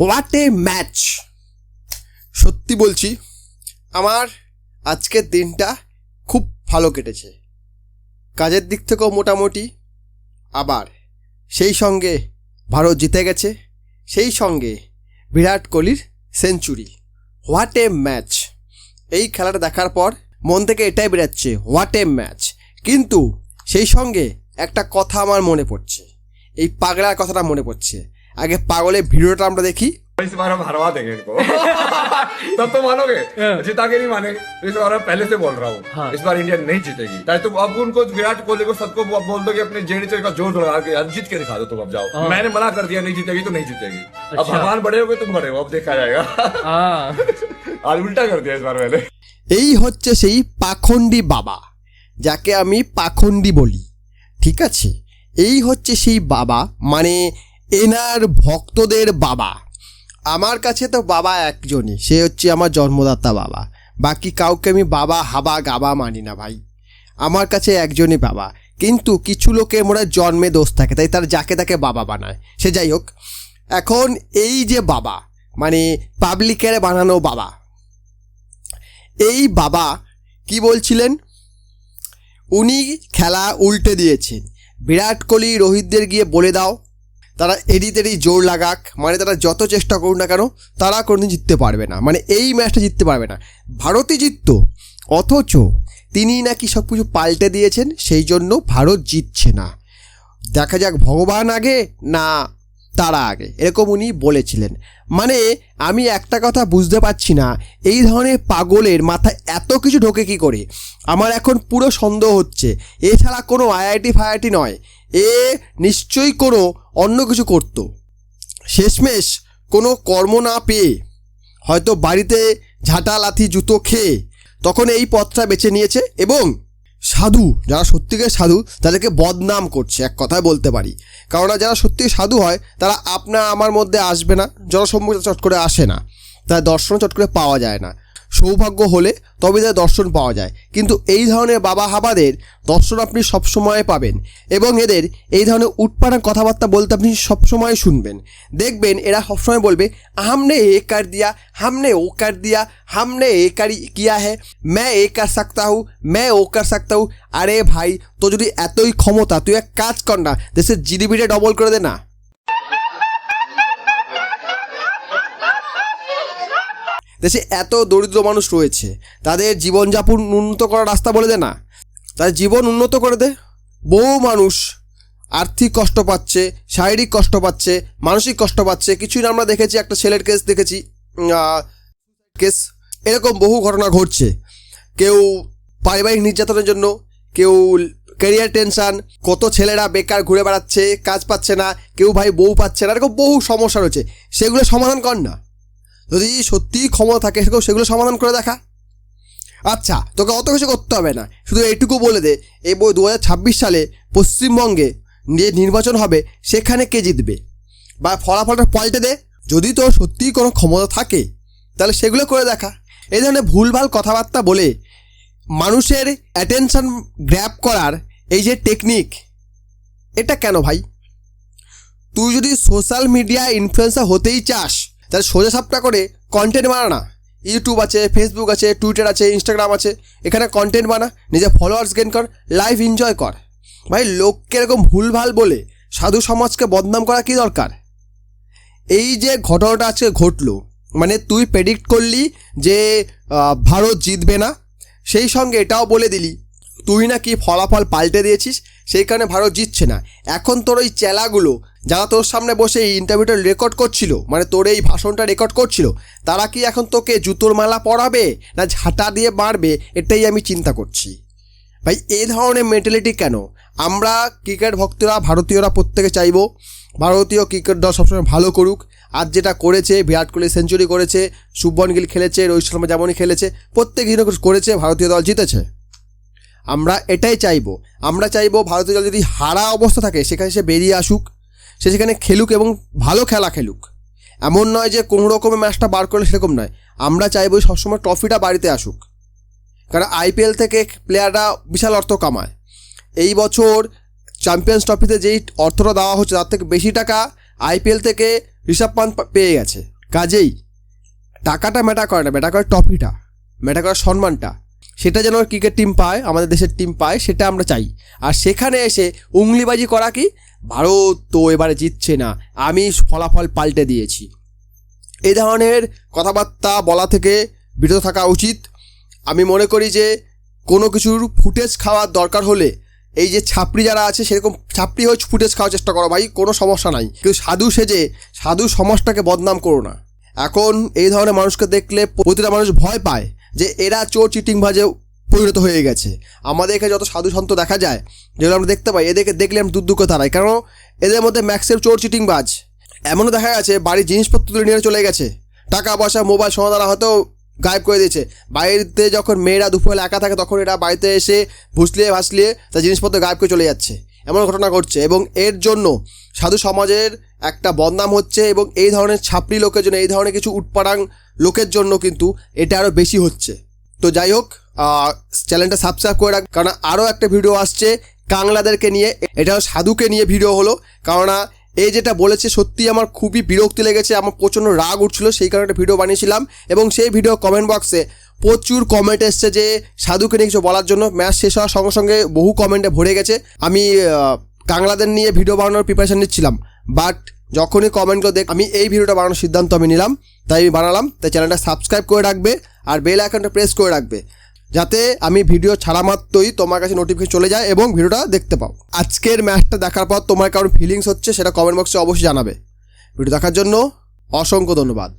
What a match সত্যি বলছি, আমার আজকের দিনটা খুব ভালো কেটেছে। কাজের দিক থেকেও মোটামুটি আবার সেই সঙ্গে ভারত জিতে গেছে, সেই সঙ্গে বিরাট কোহলির সেঞ্চুরি হোয়াট এ ম্যাচ এই খেলাটা দেখার পর মন থেকে এটাই বেরাচ্ছে হোয়াট এ ম্যাচ কিন্তু সেই সঙ্গে একটা কথা আমার মনে পড়ছে, এই পাগলার কথাটা মনে পড়ছে। আগে পাগলের ভিডিওটা আমরা দেখি इस बार हम हरवा देंगे इनको तब तो मानोगे जीता के नहीं माने तो इस बार मैं पहले से बोल रहा हूँ इस बार इंडिया नहीं जीतेगी चाहे तुम अब उनको विराट कोहली को सबको अब बोल दो कि अपने जेडी का जोर लगा के अब जीत के दिखा दो तुम अब जाओ मैंने मना कर दिया नहीं जीतेगी तो नहीं जीतेगी अब भगवान बड़े हो गए तुम बड़े हो अब देखा जाएगा हाँ आज उल्टा कर दिया इस बार मैंने এই হচ্ছে সেই পাখন্ডী বাবা যাকে আমি পাখন্ডী বলি ঠিক আছে এই হচ্ছে সেই বাবা মানে এনার ভক্তদের বাবা। আমার কাছে তো বাবা একজনই, সে হচ্ছে আমার জন্মদাতা বাবা। বাকি কাউকে আমি বাবা, হাবা, গাবা মানি না ভাই। আমার কাছে একজনই বাবা। কিন্তু কিছু লোকে হয় জন্মে দোষ থাকে, তাই তার যাকে তাকে বাবা বানায়। সে যাই হোক, এখন এই যে বাবা মানে পাবলিকের বানানো বাবা, এই বাবা কি বলছিলেন? উনি খেলা উল্টে দিয়েছেন। বিরাট কোহলি, রোহিতদের গিয়ে বলে দাও তারা তেডি জোর লাগাক মানে তারা যত চেষ্টা করুক না কেন, তারা কোনোদিন জিততে পারবে না। মানে এই ম্যাচটা জিততে পারবে না। ভারতই জিতত, অথচ তিনি নাকি সব কিছু পাল্টে দিয়েছেন, সেই জন্য ভারত জিতছে না। দেখা যাক, ভগবান আগে না তারা আগে, এরকম উনি বলেছিলেন। মানে আমি একটা কথা বুঝতে পারছি না, এই ধরনের পাগলের মাথায় এত কিছু ঢোকে কি করে? আমার এখন পুরো সন্দেহ হচ্ছে। এছাড়া কোনো আইআইটি ফাইআইটি নয়। এ নিশ্চয়ই কোনো অন্য কিছু করতো। শেষমেশ কোনো কর্ম না পেয়ে হয়তো বাড়িতে ঝাঁটা, লাথি, জুতো খেয়ে তখন এই পথটা বেছে নিয়েছে এবং সাধু, যারা সত্যিকার সাধু, তাদেরকে বদনাম করছে, এক কথায় বলতে পারি। কারণ যারা সত্যি সাধু হয়, তারা আপনার আমার মধ্যে আসবে না, জনসম্মুখে চট করে আসে না। তার দর্শন চট করে পাওয়া যায় না। সৌভাগ্য হলে তবে তার দর্শন পাওয়া যায়। কিন্তু এই ধরনের বাবা হাবাদের দর্শন আপনি সবসময় পাবেন এবং এদের এই ধরনের উটপাড়া কথাবার্তা বলতে আপনি সবসময় শুনবেন। দেখবেন এরা সবসময় বলবে, হামনে এ কার দিয়া, হামনে ও কার দিয়া, হামনে এ কারি কিয়া হ্যাঁ ম্যা এ কার সাকতা হু ম্যা ও কার সাকতা হু। আরে ভাই তো যদি এতই ক্ষমতা, তুই এক কাজ কর না, দেশের জিডিপিটা ডবল করে দে না। দেশে এত দরিদ্র মানুষ রয়েছে, তাদের জীবনযাপন উন্নত করার রাস্তা বলে দে না। তাদের জীবন উন্নত করে দে। বহু মানুষ আর্থিক কষ্ট পাচ্ছে, শারীরিক কষ্ট পাচ্ছে, মানসিক কষ্ট পাচ্ছে। কিছুদিন আমরা দেখেছি, একটা ছেলের কেস দেখেছি কেস এরকম বহু ঘটনা ঘটছে। কেউ পারিবারিক নির্যাতনের জন্য, কেউ ক্যারিয়ার টেনশন কত ছেলেরা বেকার ঘুরে বেড়াচ্ছে, কাজ পাচ্ছে না, কেউ ভাই বউ পাচ্ছে না, এরকম বহু সমস্যা রয়েছে। সেগুলো সমাধান কর না। যদি সত্যিই ক্ষমতা থাকে সেগুলো সেগুলো সমাধান করে দেখা। আচ্ছা তোকে অত কিছু করতে হবে না। শুধু এইটুকু বলে দে, এই বই দু হাজার ছাব্বিশ সালে পশ্চিমবঙ্গে যে নির্বাচন হবে, সেখানে কে জিতবে? বা ফলাফলটা পাল্টে দে। যদি তোর সত্যিই কোনো ক্ষমতা থাকে, তাহলে সেগুলো করে দেখা। এই ধরনের ভুলভাল কথাবার্তা বলে মানুষের অ্যাটেনশন গ্র্যাপ করার এই যে টেকনিক এটা কেন ভাই? তুই যদি সোশ্যাল মিডিয়া ইনফ্লুয়েন্সার হতেই চাস তাহলে সোজা সাপটা করে কন্টেন্ট বানা না। ইউটিউব আছে ফেসবুক আছে টুইটার আছে ইনস্টাগ্রাম আছে। এখানে কন্টেন্ট বানা নিজের ফলোয়ার্স গেন কর লাইভ এনজয় কর। ভাই, লোককে এরকম ভুলভাল বলে সাধু সমাজকে বদনাম করা কি দরকার? এই যে ঘটনাটা আজকে ঘটলো মানে তুই প্রেডিক্ট করলি যে ভারত জিতবে না, সেই সঙ্গে এটাও বলে দিলি, তুই নাকি ফলাফল পাল্টে দিয়েছিস, সেই কারণে ভারত জিতছে না। এখন তোর ওই চেলাগুলো যারা তোর সামনে বসে এই ইন্টারভিউটা রেকর্ড করছিল মানে তোর এই ভাষণটা রেকর্ড করছিল, তারা কি এখন তোকে জুতোর মালা পরাবে না ঝাঁটা দিয়ে মারবে এটাই আমি চিন্তা করছি। ভাই, এই ধরনের মেন্টালিটি কেন? আমরা ক্রিকেট ভক্তরা, ভারতীয়রা প্রত্যেকে চাইব, ভারতীয় ক্রিকেট দল সবসময় ভালো করুক। আজ যেটা করেছে, বিরাট কোহলি সেঞ্চুরি করেছে শুভন গিল খেলেছে, রোহিত শর্মা যেমনই খেলেছে, প্রত্যেক দিনও করেছে, ভারতীয় দল জিতেছে। আমরা এটাই চাইব। আমরা চাইব ভারতীয় দল যদি হারা অবস্থা থাকে, সেখানে সে বেরিয়ে আসুক। সে সেখানে খেলুক এবং ভালো খেলা খেলুক। এমন নয় যে কোনো রকমের ম্যাচটা বার করলে সেরকম নয়। আমরা চাইব সবসময় ট্রফিটা বাড়িতে আসুক। কারণ আইপিএল থেকে প্লেয়াররা বিশাল অর্থ কামায়। এই বছর চ্যাম্পিয়ন্স ট্রফিতে যেই অর্থটা দেওয়া হচ্ছে, তার থেকে বেশি টাকা আইপিএল থেকে ঋষভ পান্ত পেয়ে গেছে। কাজেই টাকাটা ম্যাটার করে না ম্যাটার করে ট্রফিটা ম্যাটার করে সম্মানটা। সেটা যেন ক্রিকেট টিম পায়, আমাদের দেশের টিম পায়, সেটা আমরা চাই। আর সেখানে এসে উংলিবাজি করা কি? ভারত তো এবারে জিতছে না। আমি ফলাফল পাল্টে দিয়েছি। এই ধরনের কথাবার্তা বলা থেকে বিরত থাকা উচিত। আমি মনে করি যে কোনো কিছুর ফুটেজ খাওয়ার দরকার হলে এই যে ছাপড়ি যারা আছে, সেরকম ছাপড়ি হয়ে ফুটেজ খাওয়ার চেষ্টা করো ভাই, কোনো সমস্যা নাই। কিন্তু সাধু সেজে, সাধু সমাজটাকে বদনাম করো না। এখন এই ধরনের মানুষকে দেখলে প্রতিটা মানুষ ভয় পায় যে এরা চোর চিটিং বাজে পরিণত হয়ে গেছে। আমাদের এখানে যত সাধু সন্ত দেখা যায়, যেগুলো আমরা দেখতে পাই, এদেরকে দেখলে আমি দূর দুঃখ তারাই কারণ এদের মধ্যে ম্যাক্সের চোর, চিটিং বাজ। এমনও দেখা গেছে, বাড়ির জিনিসপত্র তুলে নিয়ে চলে গেছে। টাকা পয়সা মোবাইল সমাধান হয়তো গায়েব করে দিয়েছে। বাড়িতে যখন মেয়েরা দুপুরে একা থাকে, তখন এরা বাড়িতে এসে ভুসলিয়ে ভাসলিয়ে তার জিনিসপত্র গায়েব করে চলে যাচ্ছে। এমন ঘটনা ঘটছে এবং এর জন্য সাধু সমাজের একটা বদনাম হচ্ছে এবং এই ধরনের ছাপড়ি লোকের জন্য, এই ধরনের কিছু উটপাড়াং লোকের জন্য কিন্তু এটা আরও বেশি হচ্ছে। তো যাই হোক চ্যানেলটা সাবস্ক্রাইব করে রাখ। কারণ আরও একটা ভিডিও আসছে কাংলাদেরকে নিয়ে। এটাও সাধুকে নিয়ে ভিডিও হলো। কেননা এই যেটা বলেছে সত্যি আমার খুবই বিরক্তি লেগেছে, আমার প্রচণ্ড রাগ উঠছিল, সেই কারণে একটা ভিডিও বানিয়েছিলাম। এবং সেই ভিডিও কমেন্ট বক্সে প্রচুর কমেন্ট এসছে যে, সাধুকে নিয়ে কিছু বলার জন্য। ম্যাচ শেষ হওয়ার সঙ্গে সঙ্গে বহু কমেন্টে ভরে গেছে। আমি কাংলাদের নিয়ে ভিডিও বানানোর প্রিপারেশন নিচ্ছিলাম। বাট যখনই কমেন্টগুলো দেখ, আমি এই ভিডিওটা বানানোর সিদ্ধান্ত আমি নিলাম। তাই আমি বানালাম। তাই চ্যানেলটা সাবস্ক্রাইব করে রাখবে। আর বেল আইকনটা প্রেস করে রাখবে। যাতে আমি ভিডিও ছাড়া মাত্রই তোমার কাছে নোটিফিকেশন চলে যায় এবং ভিডিওটা দেখতে পাও। আজকের ম্যাচটা দেখার পর তোমার কারণ ফিলিংস হচ্ছে সেটা কমেন্ট বক্সে অবশ্যই জানাবে। ভিডিও দেখার জন্য অসংখ্য ধন্যবাদ।